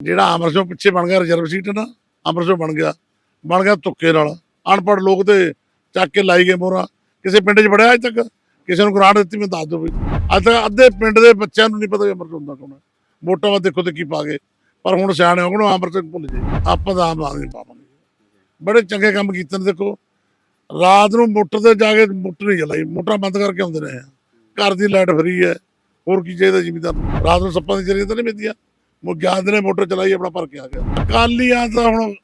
ਜਿਹੜਾ ਅੰਮ੍ਰਿਤਸਰ ਪਿੱਛੇ ਬਣ ਗਿਆ ਰਿਜ਼ਰਵ ਸੀਟ ਨਾ, ਅੰਮ੍ਰਿਤਸਰ ਬਣ ਗਿਆ ਬਣ ਗਿਆ ਤੁੱਕੇ ਨਾਲ। ਅਨਪੜ੍ਹ ਲੋਕ ਤੇ ਚੱਕ ਕੇ ਲਾਈ ਗਏ ਮੋਹਰਾਂ। ਕਿਸੇ ਪਿੰਡ 'ਚ ਵੜਿਆ ਅੱਜ ਤੱਕ? ਕਿਸੇ ਨੂੰ ਗ੍ਰਾਂਟ ਦਿੱਤੀ, ਮੈਂ ਦੱਸ ਦੋ ਵੀ। ਅੱਜ ਤੱਕ ਅੱਧੇ ਪਿੰਡ ਦੇ ਬੱਚਿਆਂ ਨੂੰ ਨਹੀਂ ਪਤਾ ਵੀ ਅੰਮ੍ਰਿਤਸਰ ਹੁੰਦਾ ਕੌਣ ਹੈ। ਵੋਟਾਂ ਵਾ ਦੇਖੋ ਤੇ ਕੀ ਪਾ ਗਏ। ਪਰ ਹੁਣ ਸਿਆਣੇ ਹੋ ਗਏ ਨੂੰ ਅੰਮ੍ਰਿਤ ਭੁੱਲ ਜੇ ਆਪਾਂ ਤਾਂ ਆਮ ਆਦਮੀ ਪਾਵਾਂਗੇ। ਬੜੇ ਚੰਗੇ ਕੰਮ ਕੀਤੇ ਨੇ, ਦੇਖੋ। ਰਾਤ ਨੂੰ ਮੋਟਰ ਤੇ ਜਾ ਕੇ ਮੋਟਰ ਨਹੀਂ ਚਲਾਈ ਮੋਟਰਾਂ ਬੰਦ ਕਰਕੇ ਆਉਂਦੇ ਰਹੇ ਆ। ਘਰ ਦੀ ਲਾਈਟ ਫਰੀ ਹੈ, ਹੋਰ ਕੀ ਚਾਹੀਦਾ ਜ਼ਿਮੀਦਾਰ ਰਾਤ ਨੂੰ ਸੱਪਾਂ ਦੀ ਚਰੀ ਤਾਂ ਨਹੀਂ ਮਿਲਦੀਆਂ। ਗਿਆਨ ਨੇ ਮੋਟਰ ਚਲਾਈ ਆਪਣਾ ਭਰ ਕੇ ਆ ਗਿਆ। ਕਾਲੀਆਂ ਤਾਂ ਹੁਣ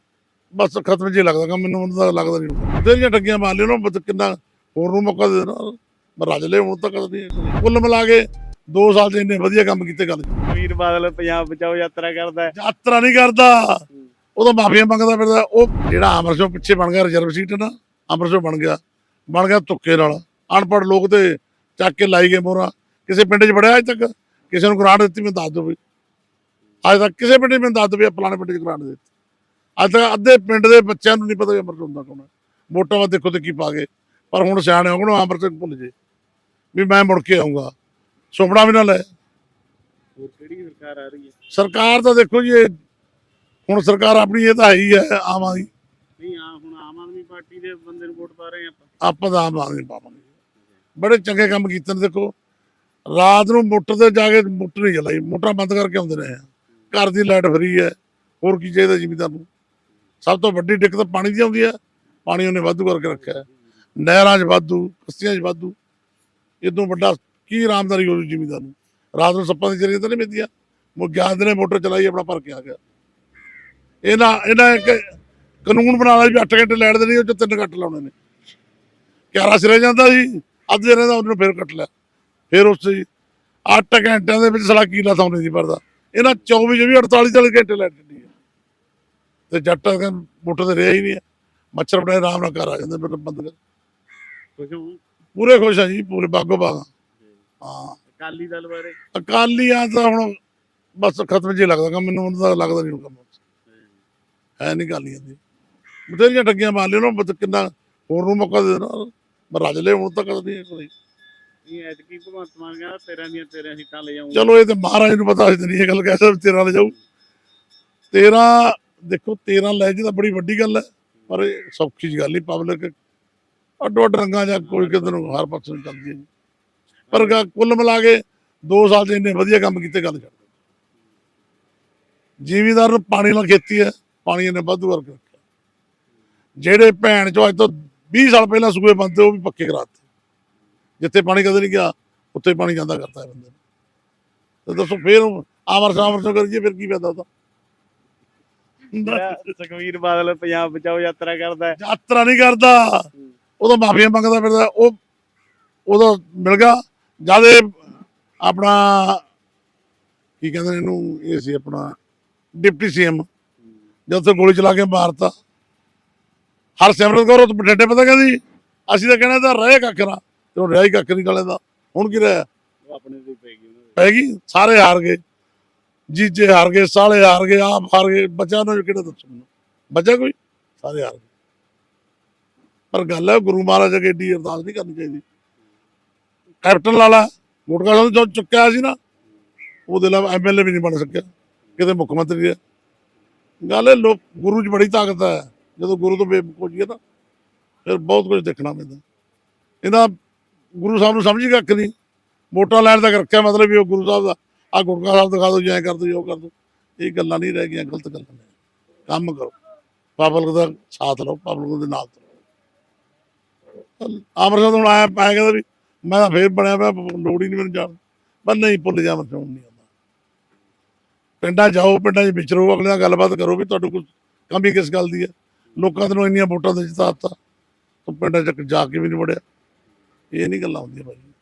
ਬਸ ਖਤਮ ਜੇ ਲੱਗਦਾ ਮੈਨੂੰ ਉਹਨਾਂ ਦਾ ਲੱਗਦਾ ਨਹੀਂ ਤੇਰੀਆਂ ਠੱਗੀਆਂ ਮਾਰ ਲਿਓ ਨਾ ਕਿੰਨਾ ਹੋਰ ਨੂੰ ਮੌਕਾ ਦੇ ਦੇਣਾ। ਮੈਂ ਰੱਜ ਲੈ ਹੁਣ ਤਾਂ ਕਦੇ ਨਹੀਂ ਕੁੱਲ ਮਿਲਾ ਕੇ 2 ਸਾਲ ਦੇ ਇੰਨੇ ਵਧੀਆ ਕੰਮ ਕੀਤੇ ਗੱਲ। ਵੀਰ ਬਾਦਲ ਪੰਜਾਬ ਬਚਾਓ ਯਾਤਰਾ ਕਰਦਾ। ਯਾਤਰਾ ਨਹੀਂ ਕਰਦਾ। ਉਹ ਤਾਂ ਮਾਫੀਆਂ ਮੰਗਦਾ ਫਿਰਦਾ। ਉਹ ਜਿਹੜਾ ਅੰਮ੍ਰਿਤਸਰ ਪਿੱਛੇ ਬਣ ਗਿਆ ਰਿਜ਼ਰਵ ਸੀਟ ਨਾ ਅੰਮ੍ਰਿਤਸਰ ਬਣ ਗਿਆ। ਬਣ ਗਿਆ ਤੁੱਕੇ ਨਾਲ। ਅਨਪੜ੍ਹ ਲੋਕ ਤੇ ਚੱਕ ਕੇ ਲਾਈ ਗਏ ਮੋਹਰਾਂ। ਕਿਸੇ ਪਿੰਡ 'ਚ ਵੜਿਆ ਅੱਜ ਤੱਕ। ਕਿਸੇ ਨੂੰ ਗ੍ਰਾਂਟ ਦਿੱਤੀ ਮੈਂ ਦੱਸ ਦਿਓ ਵੀ। ਅੱਜ ਤੱਕ ਕਿਸੇ ਪਿੰਡ ਮੈਨੂੰ ਦੱਸ ਦਿਓ ਵੀ ਆਹ ਫਲਾਣੇ ਪਿੰਡ 'ਚ ਗ੍ਰਾਂਟ ਦਿੱਤੀ। ਅੱਜ ਤੱਕ ਅੱਧੇ ਪਿੰਡ ਦੇ ਬੱਚਿਆਂ ਨੂੰ ਨਹੀਂ ਪਤਾ ਵੀ ਅੰਮ੍ਰਿਤ ਹੁੰਦਾ ਕੌਣ ਹੈ। ਵੋਟਾਂ ਵਾ ਦੇਖੋ ਤੇ ਕੀ ਪਾ ਗਏ। ਪਰ ਹੁਣ ਸਿਆਣੇ ਹੋ ਗਏ ਨੂੰ ਅੰਮ੍ਰਿਤ ਭੁੱਲ ਜੇ। ਵੀ ਮੈਂ ਮੁੜ ਕੇ ਆਉਂਗਾ ਸੁਪਨਾ ਵੀ ਨਾ ਲੈ। ਹੋਰ ਕਿਹੜੀ ਸਰਕਾਰ ਆ ਰਹੀ ਹੈ? ਸਰਕਾਰ ਤਾਂ ਦੇਖੋ ਜੀ ਇਹ ਹੁਣ ਸਰਕਾਰ ਆਪਣੀ ਇਹ ਤਾਂ ਹੈ ਹੀ ਹੈ ਆਮ ਆਦਮੀ। ਨਹੀਂ ਆ ਹੁਣ ਆਮ ਆਦਮੀ ਪਾਰਟੀ ਦੇ ਬੰਦੇ ਨੂੰ ਵੋਟ ਪਾ ਰਹੇ ਆਪਾਂ। ਆਪਾਂ ਤਾਂ ਆਮ ਆਦਮੀ ਪਾਵਾਂਗੇ। ਬੜੇ ਚੰਗੇ ਕੰਮ ਕੀਤੇ ਨੇ ਦੇਖੋ। ਰਾਤ ਨੂੰ ਮੋਟਰ ਤੇ ਜਾ ਕੇ ਮੋਟਰ ਨਹੀਂ ਚਲਾਈ ਮੋਟਰਾਂ ਬੰਦ ਕਰਕੇ ਆਉਂਦੇ ਰਹੇ ਆ। ਘਰ ਦੀ ਲਾਈਟ ਫਰੀ ਹੈ, ਹੋਰ ਕੀ ਚਾਹੀਦਾ ਜ਼ਿਮੀਦਾਰ ਨੂੰ ਸਭ ਤੋਂ ਵੱਡੀ ਦਿੱਕਤ ਪਾਣੀ ਦੀ ਆਉਂਦੀ ਹੈ, ਪਾਣੀ ਉਹਨੇ ਵਾਧੂ ਕਰਕੇ ਰੱਖਿਆ ਹੈ। ਨਹਿਰਾਂ 'ਚ ਵਾਧੂ ਕਸਤੀਆਂ 'ਚ ਵਾਧੂ ਇਦੋਂ ਵੱਡਾ ਕੀ ਆਰਾਮਦਾਰੀ ਹੋ ਜ਼ਿਮੀਦਾਰ ਨੂੰ ਰਾਤ ਨੂੰ ਸੱਪਾਂ ਦੀ ਚਰੀ ਤਾਂ ਨਹੀਂ ਮਿਲਦੀਆਂ ਉਹ ਗਿਆਨ ਨੇ ਮੋਟਰ ਚਲਾਈ, ਆਪਣਾ ਭਰ ਕੇ ਆ ਗਿਆ। ਇਹਨਾਂ ਇਹਨਾਂ ਇੱਕ ਕਾਨੂੰਨ ਬਣਾ ਲਿਆ ਵੀ 8 ਘੰਟੇ ਲੈਣ ਦੇਣੀ, ਉਹ ਚ ਤਿੰਨ ਕੱਟ ਲਾਉਣੇ ਨੇ। ਕਿਆਰਾ ਸਿਰੇ ਜਾਂਦਾ ਸੀ, ਅੱਧ ਦੇ ਰਹਿੰਦਾ ਉਹਨੂੰ ਫੇਰ ਕੱਟ ਲਿਆ। ਫੇਰ ਉਸ 'ਚ 8 ਘੰਟਿਆਂ ਦੇ ਵਿੱਚ ਸਲਾ ਕੀਲਾ ਸੌਣੇ ਦੀ? ਪਰਦਾ ਇਹਨਾਂ 24 24 48 40 ਘੰਟੇ ਲੈਟ ਦਿੱਤੀ ਹੈ। ਤੇ ਜੱਟ ਦਾ ਮੋਟਰ ਤੇ ਰਿਹਾ ਹੀ ਨਹੀਂ ਮੱਛਰ ਬੜੇ ਆਰਾਮ ਨਾਲ ਘਰ ਆ ਜਾਂਦੇ ਫਿਰ ਬੰਦ ਕਰ। ਪੂਰੇ ਖੁਸ਼ ਆ ਜੀ ਪੂਰੇ ਬਾਗੋ ਬਾਗ ਹਾਂ। ਅਕਾਲੀ ਦਲ ਬਾਰੇ? ਅਕਾਲੀਆਂ ਤਾਂ ਹੁਣ ਬਸ ਖਤਮ ਜੇ ਲੱਗਦਾ ਮੈਨੂੰ ਉਹਨਾਂ ਦਾ ਲੱਗਦਾ ਨਹੀਂ ਕੰਮ। ਹੈ ਨਹੀਂ ਅਕਾਲੀਆਂ ਦੀ ਬਥੇਰੀਆਂ ਠੱਗੀਆਂ ਮਾਰ ਲਿਓ ਨਾ ਕਿੰਨਾ ਹੋਰ ਨੂੰ ਮੌਕਾ ਦੇ ਦੇਣਾ। ਰੱਜ ਲੈ ਹੁਣ ਤਾਂ ਕਦੇ ਨਹੀਂ ਕੋਈ ਇਹ ਐਤਕੀ ਭਗਵੰਤ ਮਾਨ ਕਹਿੰਦਾ 13 ਦੀਆਂ 13 ਸੀਟਾਂ ਲੈ ਜਾਊਂਗਾ ਚਲੋ ਇਹ ਤੇ ਮਹਾਰਾਜ ਨੂੰ ਪਤਾ ਸੀ ਨਹੀਂ ਇਹ ਗੱਲ ਕਹਿ ਸਕਦਾ 13 ਲੈ ਜਾਊ। 13 ਦੇਖੋ 13 ਲੈ ਜੀ ਤਾਂ ਬੜੀ ਵੱਡੀ ਗੱਲ ਹੈ, ਪਰ ਇਹ ਸੌਖੀ ਗੱਲ ਨਹੀਂ ਪਬਲਿਕ ਅੱਡੋ ਅੱਡ ਰੰਗਾਂ ਜਾਂ ਕੋਈ ਕਿਤੇ ਨੂੰ ਹਰ ਪਾਸੇ ਨੂੰ ਚੱਲਦੀ ਹੈ ਪਰ ਕੁੱਲ ਮਿਲਾ ਕੇ 2 ਸਾਲ ਦੇ ਇੰਨੇ ਵਧੀਆ ਕੰਮ ਕੀਤੇ, ਗੱਲ ਛੱਡ ਜ਼ਿਮੀਦਾਰ ਨੂੰ ਪਾਣੀ ਨਾਲ ਖੇਤੀ ਹੈ, ਪਾਣੀ ਇਹਨੇ ਵਾਧੂ ਕਰਕੇ ਰੱਖਿਆ। ਜਿਹੜੇ ਭੈਣ ਚੋ ਅੱਜ ਤੋਂ 20 ਸਾਲ ਪਹਿਲਾਂ ਸੂਏ ਬੰਦੇ ਉਹ ਵੀ ਪੱਕੇ ਕਰਾਤੇ। ਜਿੱਥੇ ਪਾਣੀ ਕਦੇ ਨਹੀਂ ਗਿਆ ਉੱਥੇ ਪਾਣੀ ਜਾਂਦਾ ਕਰਤਾ ਹੈ ਬੰਦੇ ਨੂੰ। ਤੇ ਦੱਸੋ ਫੇਰ ਆਮਰ ਸਾਮਰ ਤੋਂ ਕਰੀਏ ਫਿਰ ਕੀ ਫਾਇਦਾ ਉਹਦਾ? ਸੁਖਵੀਰ ਬਾਦਲ ਪੰਜਾਬ ਬਚਾਓ ਯਾਤਰਾ ਕਰਦਾ ਹੈ। ਯਾਤਰਾ ਨਹੀਂ ਕਰਦਾ। ਉਹ ਤਾਂ ਮਾਫੀਆਂ ਮੰਗਦਾ ਫਿਰਦਾ ਉਹ ਉਹਦਾ ਮਿਲ ਗਿਆ। ਜਦ ਇਹ ਆਪਣਾ ਕੀ ਕਹਿੰਦੇ ਨੇ ਇਹਨੂੰ ਇਹ ਸੀ ਆਪਣਾ ਡਿਪਟੀ ਸੀਐਮ। ਜਦ ਤੇ ਗੋਲੀ ਚਲਾ ਕੇ ਮਾਰਤਾ। ਹਰ ਸਿਮਰਤ ਕੌਰ ਉਹ ਬਠਿੰਡੇ ਪਤਾ ਕਹਿੰਦੀ ਅਸੀਂ ਤਾਂ ਕਹਿੰਦੇ ਤਾਂ ਰਹਿ ਨਾ। ਤੇ ਉਹ ਰਿਹਾ ਹੀ ਕੱਖ ਨਹੀਂ ਗਲੇ ਦਾ। ਹੁਣ ਕੀ ਰਿਹਾ? ਆਪਣੇ ਤੇ ਪੈ ਗਈ ਉਹਨਾਂ ਦੇ। ਪੈ ਗਈ? ਸਾਰੇ ਹਾਰ ਗਏ। ਜੀਜੇ ਹਾਰ ਗਏ ਸਾਲੇ ਹਾਰ ਗਏ ਆਪ ਹਾਰ ਗਏ। ਬੱਚਿਆਂ ਨੂੰ ਕਿਹੜਾ ਦੱਸੋ ਮੈਨੂੰ? ਬੱਚਾ ਕੋਈ? ਸਾਰੇ ਹਾਰ ਗਏ। ਪਰ ਗੱਲ ਹੈ ਗੁਰੂ ਮਹਾਰਾਜ ਅੱਗੇ ਏਡੀ ਅਰਦਾਸ ਨਹੀਂ ਕਰਨੀ ਚਾਹੀਦੀ। ਕੈਪਟਨ ਲਾਲਾ ਗੁਟਕਾ ਸਾਹਿਬ ਜੋ ਚੁੱਕਿਆ ਸੀ ਨਾ ਉਹਦੇ ਨਾਲ ਐਮਐਲਏ ਵੀ ਨਹੀਂ ਬਣ ਸਕਿਆ। ਕਿਤੇ ਮੁੱਖ ਮੰਤਰੀ ਹੈ। ਗੱਲ ਹੈ ਲੋਕ ਗੁਰੂ 'ਚ ਬੜੀ ਤਾਕਤ ਹੈ। ਜਦੋਂ ਗੁਰੂ ਤੋਂ ਬੇਵਕੂਫ ਜੀ ਨਾ ਫਿਰ ਬਹੁਤ ਕੁਝ ਦੇਖਣਾ ਪੈਂਦਾ। ਇਹਦਾ ਗੁਰੂ ਸਾਹਿਬ ਨੂੰ ਸਮਝ ਕੱਖ ਨਹੀਂ ਵੋਟਾਂ ਲੈਣ ਤੱਕ ਰੱਖਿਆ ਮਤਲਬ ਵੀ ਉਹ ਗੁਰੂ ਸਾਹਿਬ ਦਾ। ਆ ਗੁਟਕਾ ਸਾਹਿਬ ਦਿਖਾ ਦਿਓ ਜਾਂ ਕਰ ਦਿਓ ਜੋ ਕਰ ਦਿਓ। ਇਹ ਗੱਲਾਂ ਨਹੀਂ ਰਹਿ ਗਈਆਂ, ਗਲਤ ਗੱਲਾਂ ਨੇ। ਕੰਮ ਕਰੋ। ਪਬਲਿਕ ਦਾ ਸਾਥ ਲਓ, ਪਬਲਿਕ ਦੇ ਨਾਲ ਆਮਰ ਸਾਹਿਬ ਆਇਆ ਪਾਇਆ ਕਹਿੰਦਾ ਵੀ ਮੈਂ ਤਾਂ ਫੇਰ ਬਣਿਆ ਪਿਆ, ਲੋੜ ਹੀ ਨਹੀਂ ਮੈਨੂੰ ਜਾਣ ਪਰ ਨਹੀਂ ਭੁੱਲ ਜਾ ਮੈਂ ਨਹੀਂ ਆਉਂਦਾ। ਪਿੰਡਾਂ 'ਚ ਜਾਓ, ਪਿੰਡਾਂ 'ਚ ਵਿਚਰੋ ਅਗਲੇ ਨਾਲ ਗੱਲਬਾਤ ਕਰੋ ਵੀ ਤੁਹਾਡੇ ਕੋਲ ਕਮੀ ਕਿਸ ਗੱਲ ਦੀ ਹੈ। ਲੋਕਾਂ ਨੂੰ ਇੰਨੀਆਂ ਵੋਟਾਂ ਦੇ ਜਿਤਾਤਾ ਤੂੰ ਪਿੰਡਾਂ 'ਚ ਜਾ ਕੇ ਵੀ ਨਹੀਂ ਵੜਿਆ। ਇਹ ਨਹੀਂ ਗੱਲਾਂ ਹੁੰਦੀਆਂ ਭਾਈ